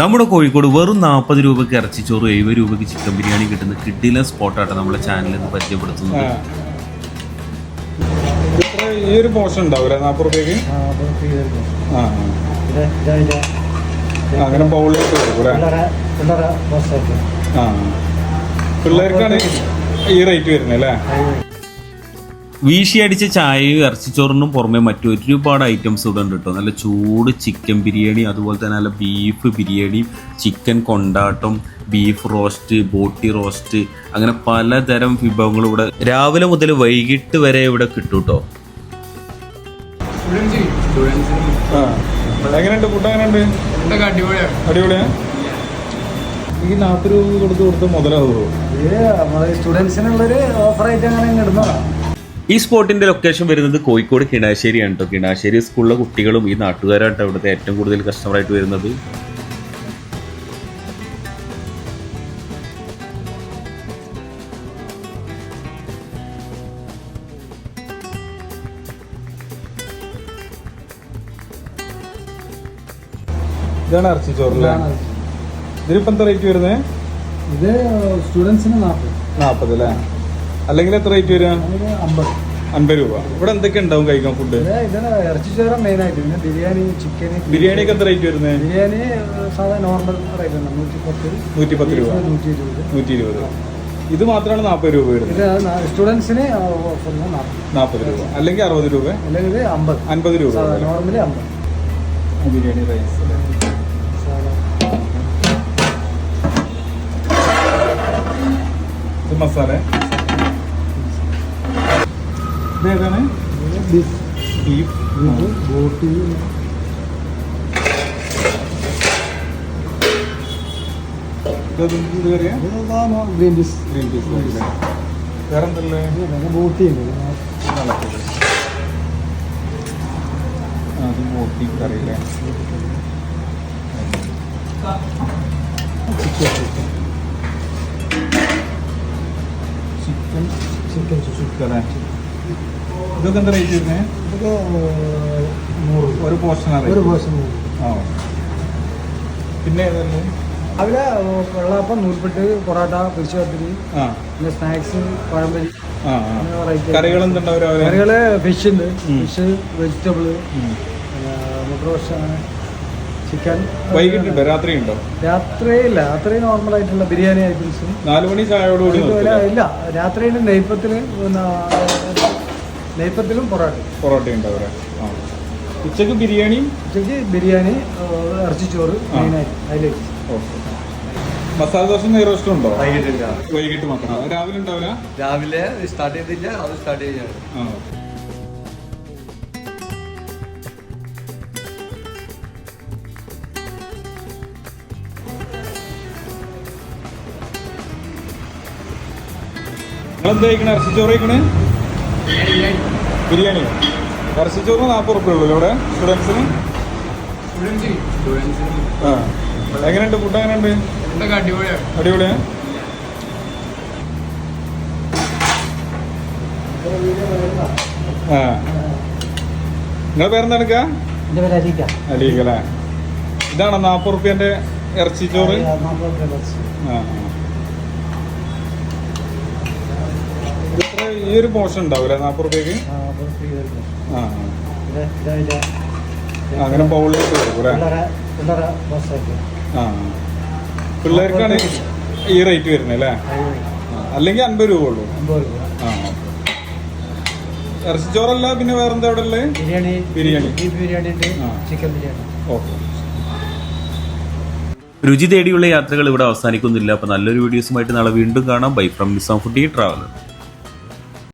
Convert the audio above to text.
നമ്മുടെ കോഴിക്കോട് വെറും നാൽപ്പത് രൂപയ്ക്ക് ഇറച്ചിച്ചോറ് എഴുപത് രൂപയ്ക്ക് ചിക്കൻ ബിരിയാണി കിട്ടുന്ന കിഡിലെ സ്പോട്ടാണ് നമ്മുടെ ചാനലിൽ നിന്ന് പരിചയപ്പെടുത്തുന്നത്. ഈ ഒരു പോർഷൻ ഉണ്ടാവില്ല നാൽപ്പത് രൂപയ്ക്ക്? അങ്ങനെ ബൗളിലേക്ക് പിള്ളേർക്കാണ് ഈ റേറ്റ് വരുന്നത് അല്ലേ? വീശി അടിച്ച ചായയും ഇറച്ചിച്ചോറിനും പുറമെ മറ്റു ഒരുപാട് ഐറ്റംസ് ഇവിടെ ഉണ്ട് കേട്ടോ. നല്ല ചൂട് ചിക്കൻ ബിരിയാണി അതുപോലെ തന്നെ നല്ല ബീഫ് ബിരിയാണി ചിക്കൻ കൊണ്ടാട്ടം ബീഫ് റോസ്റ്റ് ബോട്ടി റോസ്റ്റ് അങ്ങനെ പലതരം വിഭവങ്ങൾ ഇവിടെ രാവിലെ മുതൽ വൈകിട്ട് വരെ ഇവിടെ കിട്ടും കേട്ടോ. ആ. എങ്ങനെയുണ്ട്? ഫുഡ് എങ്ങനെയുണ്ട്? ഇതൊക്കെ അടിപൊളിയാണ് അടിപൊളിയാ? ഈ നാൽപ്പത് രൂപ കൊടുത്ത് കൊടുത്ത് മുതലാകുമോ സ്റ്റുഡൻസിനുള്ളൊരു ഓഫറായിട്ട് അങ്ങനെ ഇടുന്നതാണ് ഈ സ്പോട്ടിന്റെ ലൊക്കേഷൻ വരുന്നത് കോഴിക്കോട് കിണാശ്ശേരിയാണ് കേട്ടോ കിണാശ്ശേരി സ്കൂളിലെ കുട്ടികളും ഈ നാട്ടുകാരായിട്ട് ഇവിടുത്തെ ഏറ്റവും കൂടുതൽ കസ്റ്റമറായിട്ട് വരുന്നത്. ഇതാണ് ഇറച്ചി ഇതിനിപ്പോൾ എന്താ റേറ്റ് വരുന്നത് ഇത് സ്റ്റുഡൻസിന് നാൽപ്പത് നാൽപ്പത് അല്ലേ അല്ലെങ്കിൽ എത്ര റേറ്റ് വരിക? അമ്പത്. അൻപത് രൂപ. ഇവിടെ എന്തൊക്കെ ഉണ്ടാവും കഴിക്കാൻ ഫുഡ് ഇറച്ചിച്ചോറ മെയിൻ ആയിട്ട്. പിന്നെ ബിരിയാണി ചിക്കൻ ബിരിയാണിക്ക് എത്ര റേറ്റ് വരുന്നത്? ബിരിയാണി സാധാ നോർമൽ റേറ്റ് നൂറ്റി പത്ത് രൂപ. നൂറ്റി ഇരുപത് ഇത് മാത്രമാണ് നാൽപ്പത് രൂപ വരുന്നത്. സ്റ്റുഡൻസിന് നാൽപ്പത് രൂപ. അല്ലെങ്കിൽ അറുപത് രൂപ. അല്ലെങ്കിൽ അമ്പത്. അൻപത് രൂപ. നോർമലി അമ്പത്. ബിരിയാണി റൈസ് ഇത് മസാല. ഇത് ഏതാണ് ബീഫ് ബോട്ടി ഗ്രീൻ പീസ് ഗ്രീൻ പീസ് വേറെ എന്തല്ലേ ബോട്ടി അത് മോട്ടി കറിയില്ലേ ചിക്കൻ ചിക്കൻ ചുക്കല്ലേ ഇതൊക്കെ എന്താ റേറ്റ് വരുന്നത് ഇതൊക്കെ നൂറ്. ഒരു പോർഷൻ ഒരു പോർഷൻ ആ പിന്നെ ഏതായിരുന്നു? രാവിലെ വെള്ളാപ്പം നൂൽപ്പെട്ട് പൊറോട്ട പൊരിച്ചു കത്തിരി ആ. പിന്നെ സ്നാക്സ് പഴംപൊരി. കറികൾ കറികൾ ഫിഷ് ഉണ്ട്. Fish vegetable. മുട്ട റോസ്റ്റ് ചിക്കൻ വൈകിട്ടുണ്ട് രാത്രി ഉണ്ടോ രാത്രി ഇല്ല രാത്രി നോർമൽ ആയിട്ടുള്ള ബിരിയാണി ഐറ്റംസും. നാല് മണി ചായയോട് കൂടി നിർത്തില്ലേ? ഇല്ല. രാത്രിയുടെ നെയ്പ്പത്തിൽ നെയ്പ്പത്തിലും പൊറോട്ട. പൊറോട്ട ഉണ്ടാവും ഉച്ചയ്ക്ക് ബിരിയാണി? ഉച്ചയ്ക്ക് ബിരിയാണി ഇറച്ചിച്ചോറ്. മെയിനായിട്ട് അതിലേക്ക്. ഓക്കെ. മസാല ദോശ നെയ്റോസ്റ്റും ഉണ്ടോ? വൈകിട്ടില്ല. വൈകിട്ട് മാത്രം. രാവിലെ ഉണ്ടാവില്ല? രാവിലെ സ്റ്റാർട്ട് ചെയ്തില്ല അത് സ്റ്റാർട്ട് ചെയ്യാണ് ആ നിങ്ങളെന്താ കഴിക്കണേ ഇറച്ചിച്ചോറ് കഴിക്കണേ? ബിരിയാണി. ഇറച്ചിച്ചോറ് നാൽപ്പത് റുപ്യ ഉള്ളൂ ഇവിടെ? സ്റ്റുഡൻസിന് ആ. എങ്ങനെയുണ്ട് ഫുഡ് എങ്ങനെയുണ്ട്? അടിപൊളിയാ? ആ. നിങ്ങളെ പേരെന്താ എടുക്കുക എന്റെ പേര് അരിക്ക അലീഗല്ലേ ഇതാണോ നാൽപ്പത് റുപ്യന്റെ ഇറച്ചി ചോറ്? ആ. ഈ ഒരു പോർഷൻ ഉണ്ടാവില്ല നാൽപ്പത് റുപ്യക്ക് ആ. അങ്ങനെ ബൗളിലേക്ക് ആ. പിള്ളേർക്കാണ് ഈ റേറ്റ് വരുന്നത് അല്ലേ. അല്ലെങ്കിൽ അൻപത് രൂപ ഉള്ളൂ. ആ. ഇറച്ചിച്ചോറല്ല പിന്നെ വേറെന്താ അവിടെ ഉള്ളത്? ബിരിയാണി. ബിരിയാണി. ചിക്കൻ ബിരിയാണി. ഓക്കെ. രുചി തേടിയുള്ള യാത്രകൾ ഇവിടെ അവസാനിക്കുന്നില്ല. അപ്പോൾ നല്ലൊരു വീഡിയോസുമായിട്ട് നാളെ വീണ്ടും കാണാം. Bye from Nizam foodie traveller.